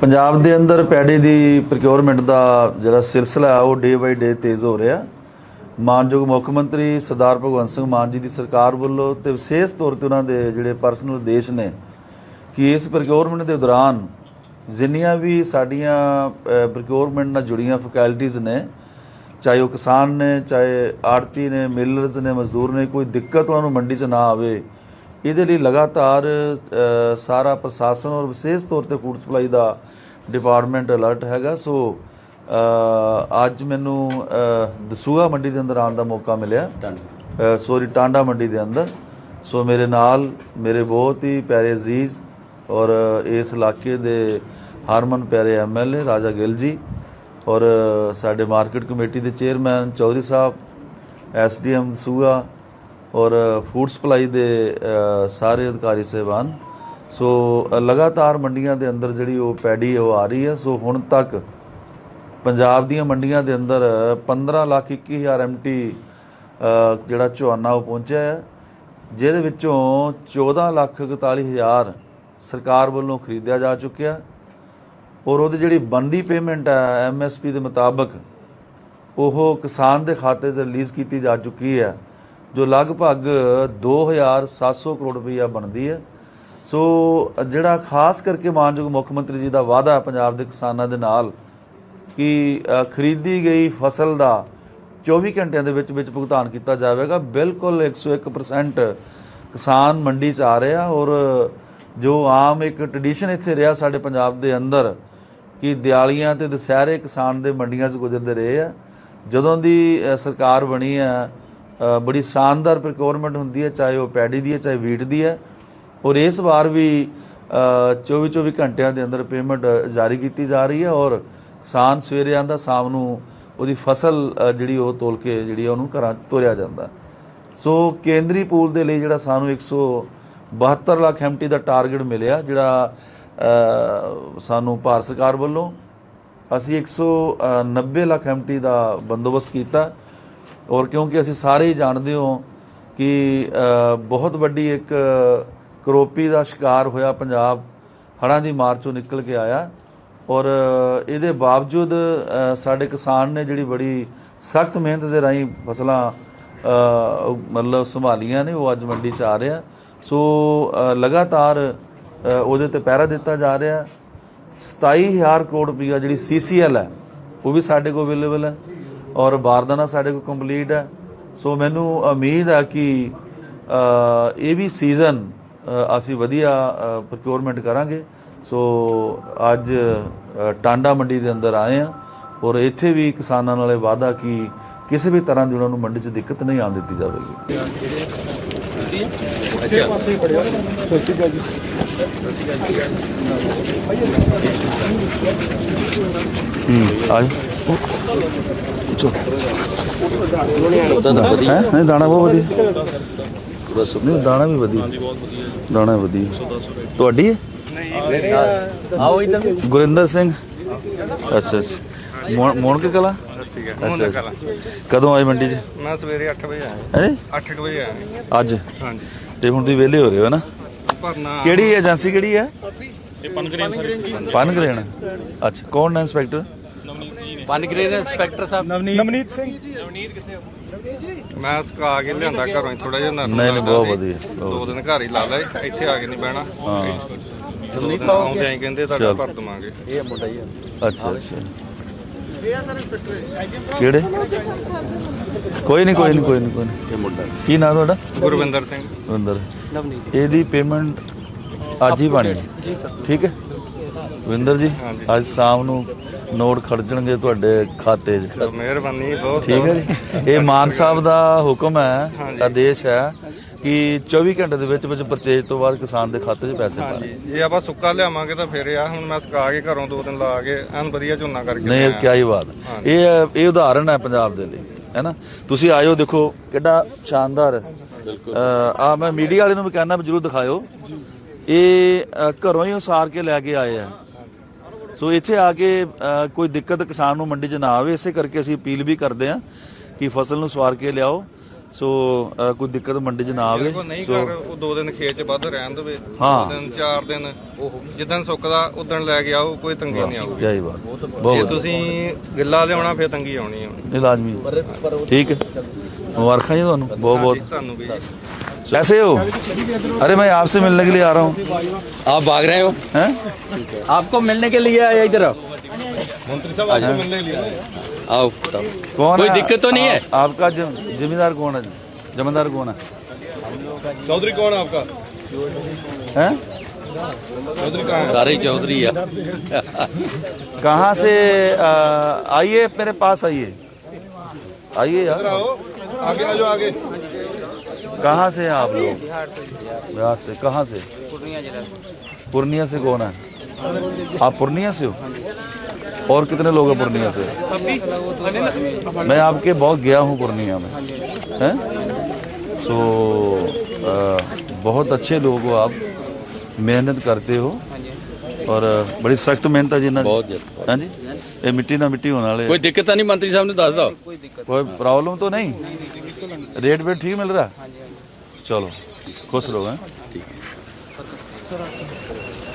ਪੰਜਾਬ ਦੇ ਅੰਦਰ ਪੈਡੀ ਦੀ ਪ੍ਰੋਕਿਉਰਮੈਂਟ ਦਾ ਜਿਹੜਾ ਸਿਲਸਿਲਾ ਹੈ, ਉਹ ਡੇ ਬਾਈ ਡੇ ਤੇਜ਼ ਹੋ ਰਿਹਾ। ਮਾਨਯੋਗ ਮੁੱਖ ਮੰਤਰੀ ਸਰਦਾਰ ਭਗਵੰਤ ਸਿੰਘ ਮਾਨ ਜੀ ਦੀ ਸਰਕਾਰ ਵੱਲੋਂ ਤੇ ਵਿਸ਼ੇਸ਼ ਤੌਰ ਤੇ ਉਹਨਾਂ ਦੇ ਜਿਹੜੇ ਪਰਸਨਲ ਉਦੇਸ਼ ਨੇ ਕਿ ਇਸ ਪ੍ਰੋਕਿਉਰਮੈਂਟ ਦੇ ਦੌਰਾਨ ਜਿੰਨੀਆਂ ਵੀ ਸਾਡੀਆਂ ਪ੍ਰੋਕਿਉਰਮੈਂਟ ਨਾਲ ਜੁੜੀਆਂ ਫੈਕਲਟੀਆਂ ਨੇ, ਚਾਹੇ ਉਹ ਕਿਸਾਨ ਨੇ, ਚਾਹੇ ਆੜਤੀ ਨੇ ਮਿਲਰਸ ਨੇ, ਮਜ਼ਦੂਰ ਨੇ, ਕੋਈ ਦਿੱਕਤ ਉਹਨਾਂ ਨੂੰ ਮੰਡੀ 'ਚ ਨਾ ਆਵੇ ਇਹਦੇ ਲਈ ਲਗਾਤਾਰ ਸਾਰਾ ਪ੍ਰਸ਼ਾਸਨ ਔਰ ਵਿਸ਼ੇਸ਼ ਤੌਰ ਤੇ ਫੂਡ ਸਪਲਾਈ ਦਾ ਡਿਪਾਰਟਮੈਂਟ ਅਲਰਟ ਹੈਗਾ। ਸੋ ਅ, ਅੱਜ ਮੈਨੂੰ ਅ, ਦਸੂਹਾ ਮੰਡੀ ਦੇ ਅੰਦਰ ਆਉਣ ਦਾ ਮੌਕਾ ਮਿਲਿਆ। ਸੋਰੀ ਟਾਂਡਾ ਮੰਡੀ ਦੇ ਅੰਦਰ। ਸੋ ਮੇਰੇ ਨਾਲ ਮੇਰੇ ਬਹੁਤ ਹੀ ਪਿਆਰੇ ਅਜ਼ੀਜ਼ ਔਰ ਇਸ ਇਲਾਕੇ ਦੇ ਹਰਮਨ ਪਿਆਰੇ ਐਮਐਲਏ ਰਾਜਾ ਗਿੱਲ ਜੀ ਔਰ ਸਾਡੇ ਮਾਰਕੀਟ ਕਮੇਟੀ ਦੇ ਚੇਅਰਮੈਨ ਚੌਧਰੀ ਸਾਹਿਬ ਐਸਡੀਐਮ ਦਸੂਹਾ ਔਰ ਫੂਡ ਸਪਲਾਈ ਦੇ ਸਾਰੇ ਅਧਿਕਾਰੀ ਸਹਿਬਾਨ। ਸੋ ਲਗਾਤਾਰ ਮੰਡੀਆਂ ਦੇ ਅੰਦਰ ਜਿਹੜੀ ਉਹ ਪੈਡੀ ਉਹ ਆ ਰਹੀ ਹੈ। ਸੋ, ਹੁਣ ਤੱਕ ਪੰਜਾਬ ਦੀਆਂ ਮੰਡੀਆਂ ਦੇ ਅੰਦਰ 15 ਲੱਖ 21 ਹਜ਼ਾਰ ਐਮਟੀ ਜਿਹੜਾ ਝੋਨਾ ਉਹ ਪਹੁੰਚਿਆ ਹੈ, ਜਿਹਦੇ ਵਿੱਚੋਂ 14 ਲੱਖ 41 ਹਜ਼ਾਰ ਸਰਕਾਰ ਵੱਲੋਂ ਖਰੀਦਿਆ ਜਾ ਚੁੱਕਿਆ। ਔਰ ਉਹਦੀ ਜਿਹੜੀ ਬੰਦੀ ਪੇਮੈਂਟ ਹੈ ਐਮਐਸਪੀ ਦੇ ਮੁਤਾਬਕ, ਉਹ ਕਿਸਾਨ ਦੇ ਖਾਤੇ 'ਚ ਰਿਲੀਜ਼ ਕੀਤੀ ਜਾ ਚੁੱਕੀ ਹੈ। ਜੋ ਲਗਭਗ 2700 ਕਰੋੜ ਰੁਪਈਆ ਬਣਦੀ ਹੈ। ਸੋ ਜਿਹੜਾ ਖਾਸ ਕਰਕੇ ਮਾਨਯੋਗ ਮੁੱਖ ਮੰਤਰੀ ਜੀ ਦਾ ਵਾਅਦਾ ਪੰਜਾਬ ਦੇ ਕਿਸਾਨਾਂ ਦੇ ਨਾਲ ਕਿ ਖਰੀਦੀ ਗਈ ਫਸਲ ਦਾ 24 ਘੰਟਿਆਂ ਦੇ ਵਿੱਚ ਵਿੱਚ ਭੁਗਤਾਨ ਕੀਤਾ ਜਾਵੇਗਾ। ਬਿਲਕੁਲ 101% ਕਿਸਾਨ ਮੰਡੀ 'ਚ ਆ ਰਿਹਾ ਔਰ ਜੋ ਆਮ ਇੱਕ ਟ੍ਰੈਡੀਸ਼ਨ ਇੱਥੇ ਰਿਹਾ ਸਾਡੇ ਪੰਜਾਬ ਦੇ ਅੰਦਰ ਕਿ ਦਿਵਾਲੀਆਂ ਤੇ ਦੁਸਹਿਰੇ ਕਿਸਾਨ ਦੇ ਮੰਡੀਆਂ 'ਚ ਗੁਜ਼ਰਦੇ ਰਹੇ ਆ। ਜਦੋਂ ਦੀ ਸਰਕਾਰ ਬਣੀ ਹੈ ਬੜੀ ਸ਼ਾਨਦਾਰ ਪ੍ਰੋਕਿਉਰਮੈਂਟ ਹੁੰਦੀ ਹੈ, ਚਾਹੇ ਉਹ ਪੈਡੀ ਦੀ ਹੈ, ਚਾਹੇ ਵੀਟ ਦੀ ਹੈ। ਔਰ ਇਸ ਵਾਰ ਵੀ 24 24 ਘੰਟਿਆਂ ਦੇ ਅੰਦਰ ਪੇਮੈਂਟ ਜਾਰੀ ਕੀਤੀ ਜਾ ਰਹੀ ਹੈ ਔਰ ਕਿਸਾਨ ਸਵੇਰੇ ਆਂਦਾ ਸ਼ਾਮ ਨੂੰ ਉਹਦੀ ਫਸਲ ਜਿਹੜੀ ਉਹ ਤੋਲ ਕੇ ਜਿਹੜੀ ਆ, ਉਹਨੂੰ ਘਰਾਂ 'ਚ ਤੋਰਿਆ ਜਾਂਦਾ। ਸੋ ਕੇਂਦਰੀ ਪੂਲ ਦੇ ਲਈ ਜਿਹੜਾ ਸਾਨੂੰ 172 ਲੱਖ ਐਮਟੀ ਦਾ ਟਾਰਗੇਟ ਮਿਲਿਆ, ਜਿਹੜਾ ਸਾਨੂੰ ਭਾਰਤ ਸਰਕਾਰ ਵੱਲੋਂ ਅਸੀਂ 190 ਲੱਖ ਐਮਟੀ ਦਾ ਬੰਦੋਬਸਤ ਕੀਤਾ। ਔਰ ਕਿਉਂਕਿ ਅਸੀਂ ਸਾਰੇ ਹੀ ਜਾਣਦੇ ਹਾਂ ਕਿ ਬਹੁਤ ਵੱਡੀ ਇੱਕ ਕਰੋਪੀ ਦਾ ਸ਼ਿਕਾਰ ਹੋਇਆ ਪੰਜਾਬ ਹੜ੍ਹਾਂ ਦੀ ਮਾਰ ਚੋਂ ਨਿਕਲ ਕੇ ਆਇਆ। ਔਰ ਇਹਦੇ ਬਾਵਜੂਦ ਸਾਡੇ ਕਿਸਾਨ ਨੇ ਜਿਹੜੀ ਬੜੀ ਸਖਤ ਮਿਹਨਤ ਦੇ ਰਾਹੀਂ ਫਸਲਾਂ ਮਤਲਬ ਸੰਭਾਲੀਆਂ ਨੇ, ਉਹ ਅੱਜ ਮੰਡੀ 'ਚ ਆ ਰਿਹਾ ਸੋ ਲਗਾਤਾਰ ਉਹਦੇ ਤੇ ਪਹਿਰਾ ਦਿੱਤਾ ਜਾ ਰਿਹਾ। 27000 ਕਰੋੜ ਰੁਪਈਆ ਜਿਹੜੀ ਸੀਸੀਐਲ ਹੈ, ਉਹ ਵੀ ਸਾਡੇ ਕੋਲ ਅਵੇਲੇਬਲ ਹੈ। ਔਰ ਬਾਰਦਾਨਾ ਸਾਡੇ ਕੋਲ ਕੰਪਲੀਟ ਹੈ। ਸੋ ਮੈਨੂੰ ਉਮੀਦ ਹੈ ਕਿ ਇਹ ਵੀ ਸੀਜ਼ਨ ਅਸੀਂ ਵਧੀਆ ਪ੍ਰੋਕਿਉਰਮੈਂਟ ਕਰਾਂਗੇ। ਸੋ ਅੱਜ ਟਾਂਡਾ ਮੰਡੀ ਦੇ ਅੰਦਰ ਆਏ ਆ ਔਰ ਇੱਥੇ ਵੀ ਕਿਸਾਨਾਂ ਨਾਲੇ ਵਾਅਦਾ ਕਿ ਕਿਸੇ ਵੀ ਤਰ੍ਹਾਂ ਦੀ ਉਹਨਾਂ ਨੂੰ ਮੰਡੀ 'ਚ ਦਿੱਕਤ ਨਹੀਂ ਆਉਣ ਦਿੱਤੀ ਜਾਵੇਗੀ। ਹੂੰ ਆਜ। ਚੋ ਹੈ? ਨਹੀਂ ਦਾਣਾ ਬਹੁਤ ਵਧੀਆ। ਬਸ ਨਹੀਂ ਦਾਣਾ ਵੀ ਵਧੀਆ। ਦਾਣਾ ਵਧੀਆ। ਤੁਹਾਡੀ ਹੈ? ਆਓ ਇਧਰ ਗੁਰਿੰਦਰ ਸਿੰਘ। ਅੱਛਾ ਅੱਛਾ। ਮੋਣ ਕੇ ਕਲਾ? ਅੱਛਾ। ਕਦੋਂ ਆਏ ਮੰਡੀ 'ਚ? ਮੈਂ ਸਵੇਰੇ 8 ਵਜੇ ਆਇਆ। ਹੈ? 8 ਵਜੇ ਆਇਆ। ਅੱਜ? ਹਾਂਜੀ। ਤੇ ਹੁਣ ਤੁਸੀਂ ਵਿਹਲੇ ਹੋ ਰਹੇ ਹੋ ਨਾ? ਭਰਨਾ ਕਿਹੜੀ ਏਜੰਸੀ ਕਿਹੜੀ ਹੈ? ਇਹ ਪਨਗਰੇਨ ਸਰ। ਪਨਗਰੇਨ ਅੱਛਾ ਕੌਣ ਹੈ ਇੰਸਪੈਕਟਰ? ਪਨਗ੍ਰੇਨ ਇੰਸਪੈਕਟਰ ਸਾਹਿਬ। ਨਵਨੀਤ। ਸਿੰਘ। ਮੈਂ ਸਕਾ ਕੇ ਲਿਆਂਦਾ ਘਰੋਂ ਥੋੜਾ ਜਿਹਾ ਨਰਮ ਨਹੀਂ, ਨਹੀਂ, ਲੱਗਦਾ ਬਹੁਤ ਸੀ। ਵਧੀਆ, ਦੋ ਦਿਨ ਘਰ ਹੀ ਲਾ ਲਏ ਇੱਥੇ ਆ ਕੇ ਨਹੀਂ ਬਹਿਣਾ। ਹਾਂ। ਦੋ ਦਿਨ ਆਉਂਦੇ ਆਂ ਕਹਿੰਦੇ ਤੁਹਾਡਾ ਚੱਲ। ਭਰ ਦਵਾਂਗੇ। ਇਹ ਮੁੰਡਾ ਹੀ ਆ। ਅੱਛਾ ਅੱਛਾ। ਕਿਹੜੇ? ਕੋਈ ਨਹੀਂ ਕੋਈ ਨਹੀਂ ਕੋਈ ਨਹੀਂ ਕੋਈ ਨਹੀਂ। ਇਹ ਮੁੰਡਾ। ਕੀ ਨਾਮ ਤੁਹਾਡਾ? ਗੁਰਵਿੰਦਰ ਸਿੰਘ। ਵਿੰਦਰ ਨਵਨੀਤ। ਇਹਦੀ ਪੇਮੈਂਟ ਅੱਜ ਹੀ ਜੀ ਸਰ। ਠੀਕ ਹੈ। ਵਿੰਦਰ ਜੀ ਹਾਂਜੀ। ਅੱਜ ਸ਼ਾਮ ਨੂੰ ਨੋਟ ਖਰਚਣਗੇ ਤੁਹਾਡੇ ਖਾਤੇ 'ਚ। ਚਲੋ ਮਿਹਰਬਾਨੀ ਬਹੁਤ ਠੀਕ ਹੈ ਜੀ। ਇਹ ਮਾਨ ਸਾਹਿਬ ਦਾ ਹੁਕਮ ਹੈ। ਆਦੇਸ਼ ਹੈ ਕਿ 24 ਘੰਟੇ ਦੇ ਵਿੱਚ ਵਿੱਚ ਪਰਚੇਜ ਤੋਂ ਬਾਅਦ ਕਿਸਾਨ ਦੇ ਖਾਤੇ 'ਚ ਪੈਸੇ ਪਾਣੇ ਹਾਂਜੀ। ਜੇ ਆਪਾਂ ਸੁੱਕਾ ਲਿਆਵਾਂਗੇ ਤਾਂ ਫਿਰ ਆ ਹੁਣ ਮੈਂ ਸਕਾ ਕੇ ਘਰੋਂ ਦੋ ਦਿਨ ਲਾ ਕੇ ਐਨ ਵਧੀਆ ਝੋਨਾ ਕਰਕੇ ਨਹੀਂ ਇਹ ਲਿਆਇਆ। ਕਿਆ ਹੀ ਬਾਤ। ਹੈ। ਇਹ ਇਹ ਉਦਾਹਰਣ ਹੈ ਪੰਜਾਬ ਦੇ ਲਈ ਹੈ ਨਾ? ਤੁਸੀਂ ਆਇਓ ਦੇਖੋ ਕਿੱਡਾ ਸ਼ਾਨਦਾਰ। ਹੈ ਬਿਲਕੁਲ ਆ ਮੈਂ ਮੀਡੀਆ ਵਾਲੇ ਨੂੰ ਵੀ ਕਹਿਣਾ ਵੀ ਜਰੂਰ ਦਿਖਾਇਓ। ਇਹ ਅ, ਘਰੋਂ ਹੀ ਉਸਾਰ ਕੇ ਲੈ ਕੇ ਆਏ ਆ। ਸੋ ਇੱਥੇ ਆ ਕੇ ਕੋਈ ਦਿੱਕਤ ਕਿਸਾਨ ਨੂੰ ਮੰਡੀ 'ਚ ਨਾ ਆਵੇ ਇਸੇ ਕਰਕੇ ਅਸੀਂ ਅਪੀਲ ਵੀ ਕਰਦੇ ਆ ਕਿ ਫਸਲ ਨੂੰ ਸਵਾਰ ਕੇ ਲਿਆਓ। ਸੋ ਕੋਈ ਦਿੱਕਤ ਮੰਡੀ 'ਚ ਨਾ ਆਵੇ ਨਹੀਂ ਕਰ ਉਹ ਦੋ ਦਿਨ ਖੇਤ ਚ ਵੱਧ ਰਹਿਣ ਦੇਵੇ ਹਾਂ। ਦੋ ਦਿਨ ਚਾਰ ਦਿਨ ਜਿੱਦਣ ਸੁੱਕਦਾ ਉਦੋਂ ਲੈ ਕੇ ਆਓ ਕੋਈ ਤੰਗੀ ਨਹੀਂ ਆਊਗੀ। ਜੈ ਬਾਤ। ਜੇ। ਤੁਸੀਂ ਗਿੱਲਾ ਲਿਆਉਣਾ ਫਿਰ ਤੰਗੀ ਆਉਣੀ ਇਹ ਲਾਜ਼ਮੀ ਹੈ। ਠੀਕ ਹੈ। ਮੁਬਾਰਕਾਂ ਜੀ ਤੁਹਾਨੂੰ। ਬਹੁਤ ਬਹੁਤ। ਤੁਹਾਨੂੰ ਵੀ कैसे हो? अरे मैं आपसे मिलने के लिए आ रहा हूँ। आप भाग रहे हो? हैं? आपको मिलने के लिए आया इधर आओ। कौन कोई दिक्कत तो नहीं है? आपका जमींदार कौन है? जमींदार कौन है? चौधरी कौन है आपका? हैं? चौधरी चौधरी है। कहाँ से आइए मेरे पास आइए। आइए यार। आगे आ जाओ आगे। कहाँ से हैं आप लोग? बिहार से। कहाँ से? पूर्णिया जिला से। पूर्णिया से कौन है? आप पूर्णिया से हो? और कितने लोग हैं पूर्णिया से? मैं आपके बहुत गया हूँ पूर्णिया में। हैं? सो बहुत अच्छे लोग हो आप। मेहनत करते हो। और बड़ी सख्त मेहनत है ਜੀ बहुत ਦੀ ਬਹੁਤ ਜੀ मिट्टी ਇਹ ਮਿੱਟੀ ਨਾਲ ਮਿੱਟੀ ਹੋਣ ਵਾਲੇ ਕੋਈ ਦਿੱਕਤ ਤਾਂ ਨਹੀਂ ਮੰਤਰੀ ਸਾਹਿਬ ਨੂੰ ਦੱਸਦਾ ਕੋਈ ਪ੍ਰੋਬਲਮ ਤਾਂ ਨਹੀਂ ਰੇਟ ਵੀ ਠੀਕ चलो खुश रहो हैं